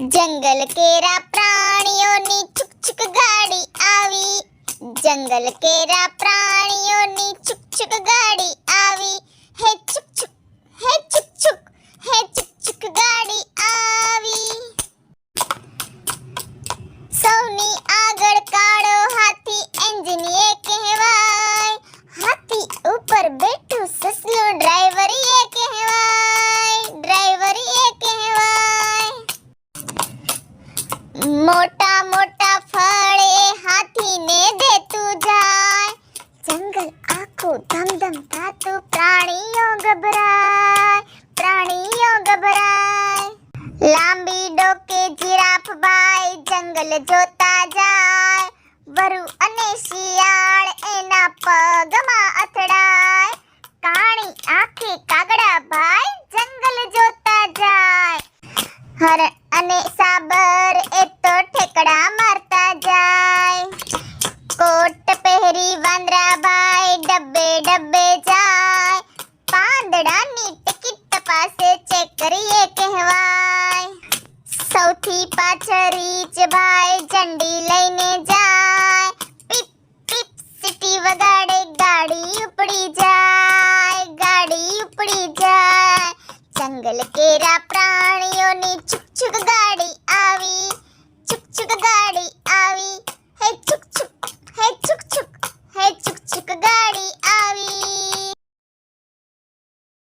જંગલ કેરા પ્રાણીઓની છુક છુક ગાડી આવી જંગલ કેરા પ્રાણીઓની છુક છુક ગાડી મોટા મોટા ફળ એ હાથીને દેતું જાય જંગલ આખું ધમધમ થાતું પ્રાણીઓ ગભરાય પ્રાણીઓ ગભરાય લાંબી ડોકે જીરાફ બાઈ જંગલ જોતા જાય વરુ અને શિયાળ એના પગમાં અથડાય કાણી આંખે કાગડા ભાઈ જંગલ જોતા જાય હરણ અને સાબર એ તો ઠેકડા મારતા જાય કોટ પહેરી વાંદરાભાઈ ડબ્બે ડબ્બે જાય પાંદડાની ટિકિટ પાસે ચેક કરીએ કહેવાય સૌથી પાછળ રીચ ભાઈ ઝંડી લઈને જાય પીપ પીપ સિટી વગર જંગલ કેરા પ્રાણીઓની છુક છુક ગાડી આવી.